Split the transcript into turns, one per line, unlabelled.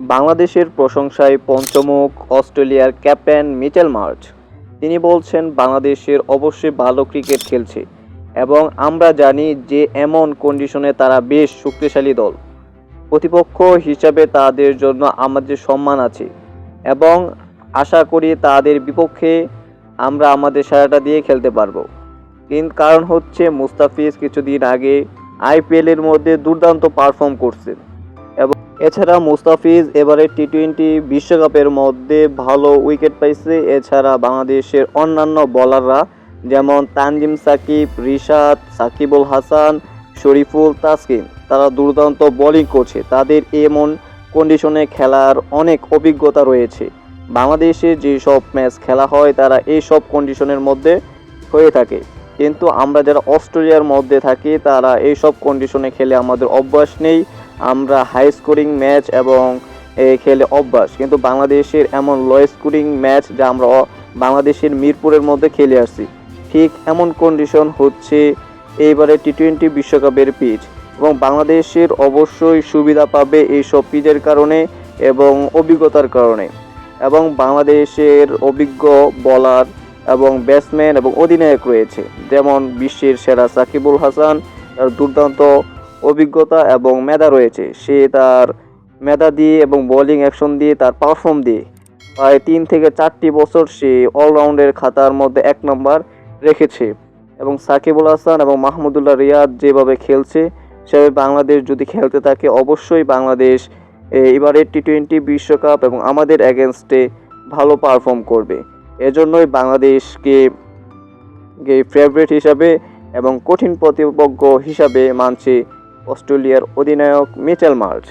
বাংলাদেশের প্রশংসায় পঞ্চমুখ অস্ট্রেলিয়ার ক্যাপ্টেন মিচেল মার্চ। তিনি বলছেন, বাংলাদেশের অবশ্যই ভালো ক্রিকেট খেলছে এবং আমরা জানি যে এমন কন্ডিশনে তারা বেশ শক্তিশালী দল। প্রতিপক্ষ হিসাবে তাদের জন্য আমাদের সম্মান আছে এবং আশা করি তাদের বিপক্ষে আমরা আমাদের সারাটা দিয়ে খেলতে পারব। কিন্তু কারণ হচ্ছে, মুস্তাফিজ কিছুদিন আগে আইপিএলের মধ্যে দুর্দান্ত পারফর্ম করছেন। এছাড়া মুস্তাফিজ এবারে টি টোয়েন্টি বিশ্বকাপের মধ্যে ভালো উইকেট পাইছে। এছাড়া বাংলাদেশের অন্যান্য বোলাররা যেমন তানজিম সাকিব, রিশাদ, সাকিবুল হাসান, শরীফুল তাসকিন, তারা দুর্দান্ত বোলিং করছে। তাদের এমন কন্ডিশনে খেলার অনেক অভিজ্ঞতা রয়েছে। বাংলাদেশে যেসব ম্যাচ খেলা হয়, তারা এই সব কন্ডিশনের মধ্যে হয়ে থাকে। কিন্তু আমরা যারা অস্ট্রেলিয়ার মধ্যে থাকি, তারা এই সব কন্ডিশনে খেলে আমাদের অভ্যাস নেই। আমরা হাই স্কোরিং ম্যাচ এবং খেলে অভ্যাস। কিন্তু বাংলাদেশের এমন লো স্কোরিং ম্যাচ যা আমরা বাংলাদেশের মিরপুরের মধ্যে খেলে আসছি, ঠিক এমন কন্ডিশন হচ্ছে এইবারে টি টোয়েন্টি বিশ্বকাপের পিচ এবং বাংলাদেশের অবশ্যই সুবিধা পাবে এই সব পিচের কারণে এবং অভিজ্ঞতার কারণে। এবং বাংলাদেশের অভিজ্ঞ বলার এবং ব্যাটসম্যান এবং অধিনায়ক রয়েছে, যেমন বিশ্বের সেরা সাকিবুল হাসান, তার দুর্দান্ত অভিজ্ঞতা এবং মেধা রয়েছে। সে তার মেধা দিয়ে এবং বোলিং অ্যাকশন দিয়ে তার পারফর্ম দিয়ে প্রায় তিন থেকে চারটি বছর সে অলরাউন্ডের খাতার মধ্যে এক নম্বর রেখেছে এবং সাকিবুল হাসান এবং মাহমুদুল্লাহ রিয়াদ যেভাবে খেলছে, সেভাবে বাংলাদেশ যদি খেলতে থাকে, অবশ্যই বাংলাদেশ এবারের টি টোয়েন্টি বিশ্বকাপ এবং আমাদের অ্যাগেনস্টে ভালো পারফর্ম করবে। এজন্যই বাংলাদেশকে ফেভারিট হিসাবে এবং কঠিন প্রতিপক্ষ হিসাবে মানছে অস্ট্রেলিয়ার অধিনায়ক মিচেল মার্চ।